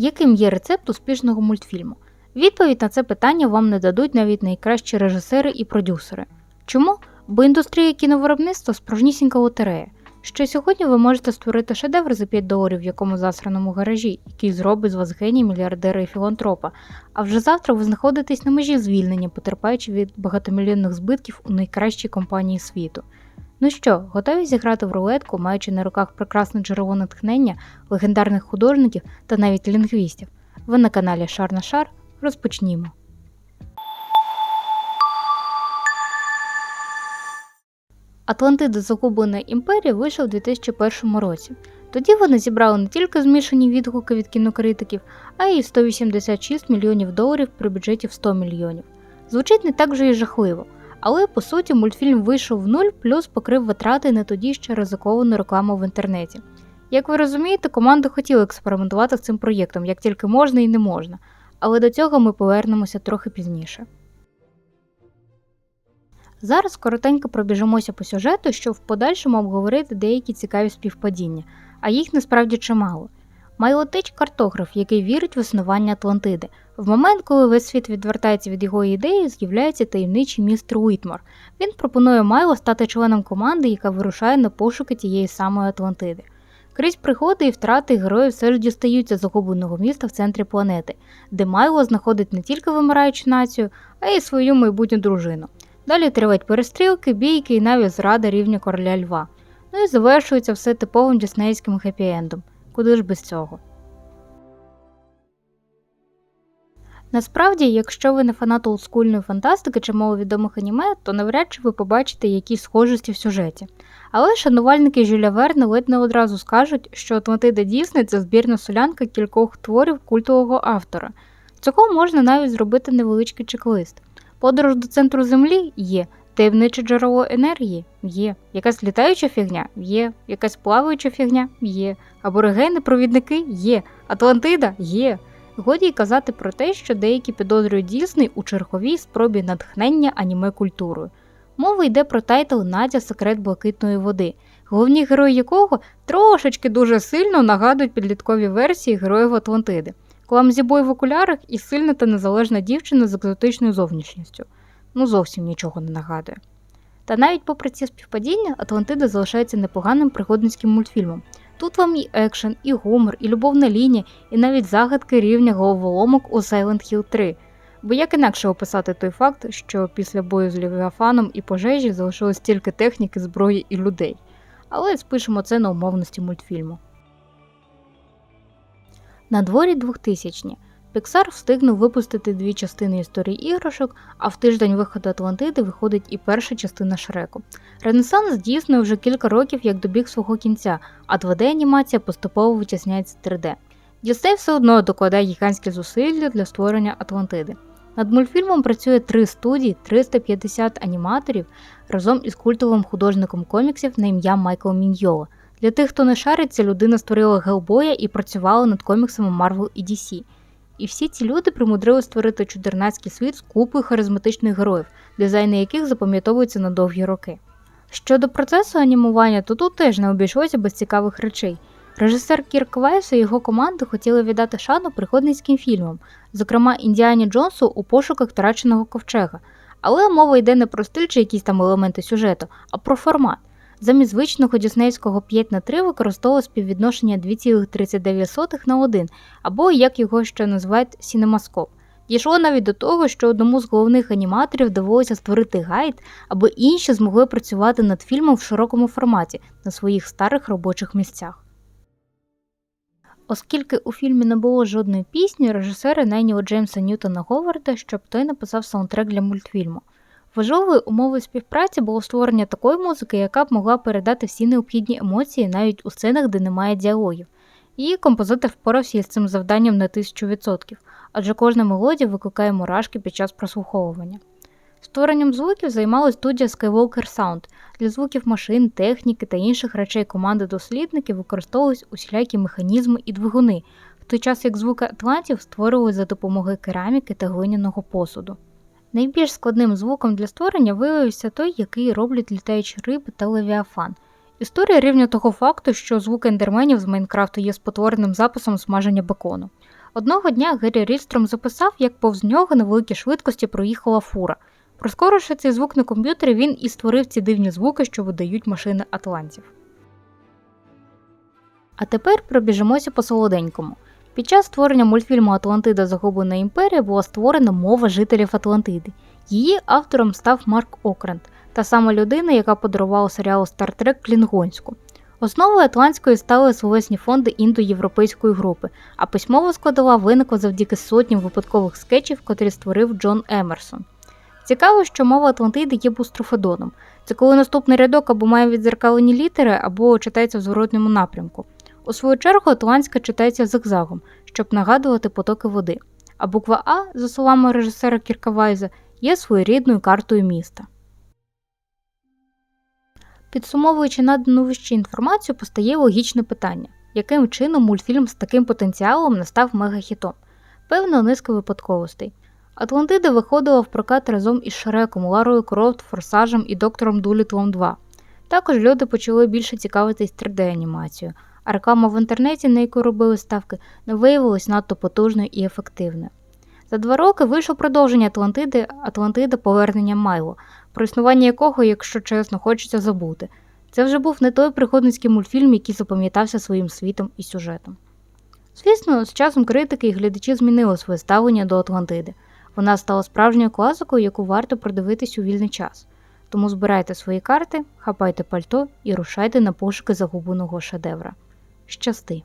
Яким є рецепт успішного мультфільму? Відповідь на це питання вам не дадуть навіть найкращі режисери і продюсери. Чому? Бо індустрія кіновиробництва справжнісінька лотерея. Що сьогодні ви можете створити шедевр за 5 доларів в якому засраному гаражі, який зробить з вас геній, мільярдера і філантропа, а вже завтра ви знаходитесь на межі звільнення, потерпаючи від багатомільйонних збитків у найкращій компанії світу. Ну що, готові зіграти в рулетку, маючи на руках прекрасне джерело натхнення, легендарних художників та навіть лінгвістів? Ви на каналі Шар на Шар. Розпочнімо. Атлантида Загублена імперія вийшов у 2001 році. Тоді вони зібрали не тільки змішані відгуки від кінокритиків, а й 186 мільйонів доларів при бюджеті в 100 мільйонів. Звучить не так вже і жахливо, але по суті мультфільм вийшов в нуль, плюс покрив витрати на тоді ще ризиковану рекламу в інтернеті. Як ви розумієте, команда хотіла експериментувати з цим проєктом, як тільки можна і не можна, але до цього ми повернемося трохи пізніше. Зараз коротенько пробіжимося по сюжету, щоб в подальшому обговорити деякі цікаві співпадіння, а їх насправді чимало. Майлотич картограф, який вірить в існування Атлантиди. В момент, коли весь світ відвертається від його ідеї, з'являється таємничий містер Уітмор. Він пропонує Майло стати членом команди, яка вирушає на пошуки тієї самої Атлантиди. Крізь пригоди і втрати герої все ж дістаються загубленого міста в центрі планети, де Майло знаходить не тільки вимираючу націю, а й свою майбутню дружину. Далі тривають перестрілки, бійки і навіть зрада рівня короля Льва. Ну і завершується все типовим діснейським хеппі-ендом. Куди ж без цього? Насправді, якщо ви не фанат олдскульної фантастики чи маловідомих аніме, то навряд чи ви побачите якісь схожості в сюжеті. Але шанувальники Жюля Верна ледь не одразу скажуть, що Атлантида Дісней це збірна солянка кількох творів культового автора. Цього можна навіть зробити невеличкий чек-лист. Подорож до центру Землі є, таємниче джерело енергії? Є, якась літаюча фігня? Є, якась плаваюча фігня? Є, аборигени, провідники? Є, Атлантида? Є. Годі й казати про те, що деякі підозрюють Дісней у черговій спробі натхнення аніме культурою. Мова йде про тайтл Надя. Секрет блакитної води, головні герої якого трошечки дуже сильно нагадують підліткові версії героїв Атлантиди. Кламзібой в окулярах і сильна та незалежна дівчина з екзотичною зовнішністю. Ну зовсім нічого не нагадує. Та навіть попри ці співпадіння, Атлантида залишається непоганим пригодницьким мультфільмом. Тут вам і екшен, і гумор, і любовна лінія, і навіть загадки рівня головоломок у Silent Hill 3. Бо як інакше описати той факт, що після бою з Левіафаном і пожежі залишилось тільки техніки, зброї і людей. Але спишемо це на умовності мультфільму. На дворі 2000-ні. Pixar встигнув випустити дві частини історії іграшок, а в тиждень виходу Атлантиди виходить і перша частина Шреку. Ренесанс дійсно вже кілька років як добіг свого кінця, а 2D-анімація поступово витісняється 3D. Дісней все одно докладає гігантські зусилля для створення Атлантиди. Над мультфільмом працює три студії, 350 аніматорів разом із культовим художником коміксів на ім'я Майкл Міньйола. Для тих, хто не шарить, ця людина створила Гелбоя і працювала над коміксами Marvel і DC. І всі ці люди примудрили створити чудернацький світ з купою харизматичних героїв, дизайни яких запам'ятовуються на довгі роки. Щодо процесу анімування, то тут теж не обійшлося без цікавих речей. Режисер Кірк Вайс і його команда хотіли віддати шану пригодницьким фільмам, зокрема Індіані Джонсу у пошуках втраченого ковчега. Але мова йде не про стиль чи якісь там елементи сюжету, а про формат. Замість звичного діснейського 5 на 3 використовували співвідношення 2,39 на 1, або як його ще називають сінемаскоп. Дійшло навіть до того, що одному з головних аніматорів довелося створити гайд, аби інші змогли працювати над фільмом в широкому форматі на своїх старих робочих місцях. Оскільки у фільмі не було жодної пісні, режисери найняли Джеймса Ньютона Говарда, щоб той написав саундтрек для мультфільму. Важливою умовою співпраці було створення такої музики, яка б могла передати всі необхідні емоції навіть у сценах, де немає діалогів. І композитор впорався із цим завданням на 1000%, адже кожна мелодія викликає мурашки під час прослуховування. Створенням звуків займалась студія Skywalker Sound. Для звуків машин, техніки та інших речей команди дослідників використовувались усілякі механізми і двигуни, в той час як звуки атлантів створювали за допомогою кераміки та глиняного посуду. Найбільш складним звуком для створення виявився той, який роблять літаючі риби та левіафан. Історія рівня того факту, що звук ендерменів з Майнкрафту є спотвореним записом смаження бекону. Одного дня Геррі Рільстром записав, як повз нього на великій швидкості проїхала фура. Проскоривши цей звук на комп'ютері, він і створив ці дивні звуки, що видають машини атлантів. А тепер пробіжимося по солоденькому. Під час створення мультфільму Атлантида Загублена імперія була створена мова жителів Атлантиди. Її автором став Марк Окрент, та сама людина, яка подарувала серіалу Trek Клінгонську. Основою Атлантської стали словесні фонди індоєвропейської групи, а письмова складова виникла завдяки сотням випадкових скетчів, котрі створив Джон Емерсон. Цікаво, що мова Атлантиди є бустрофедоном. Це коли наступний рядок або має відзеркалені літери, або читається в зворотному напрямку. У свою чергу атлантська читається зигзагом, щоб нагадувати потоки води. А буква А, за словами режисера Кіркавайза, є своєрідною картою міста. Підсумовуючи надану вище інформацію, постає логічне питання, яким чином мультфільм з таким потенціалом не став мегахітом? Певна низка випадковостей. Атлантида виходила в прокат разом із Шреком, Ларою Крофт, Форсажем і Доктором Дулітлом 2. Також люди почали більше цікавитись 3D-анімацією, а реклама в інтернеті, на яку робили ставки, не виявилась надто потужною і ефективною. За два роки вийшло продовження Атлантиди Атлантида Повернення Майло, про існування якого, якщо чесно, хочеться забути. Це вже був не той пригодницький мультфільм, який запам'ятався своїм світом і сюжетом. Звісно, з часом критики і глядачі змінили своє ставлення до Атлантиди. Вона стала справжньою класикою, яку варто продивитись у вільний час. Тому збирайте свої карти, хапайте пальто і рушайте на пошуки загубленого шедевра. Щасти!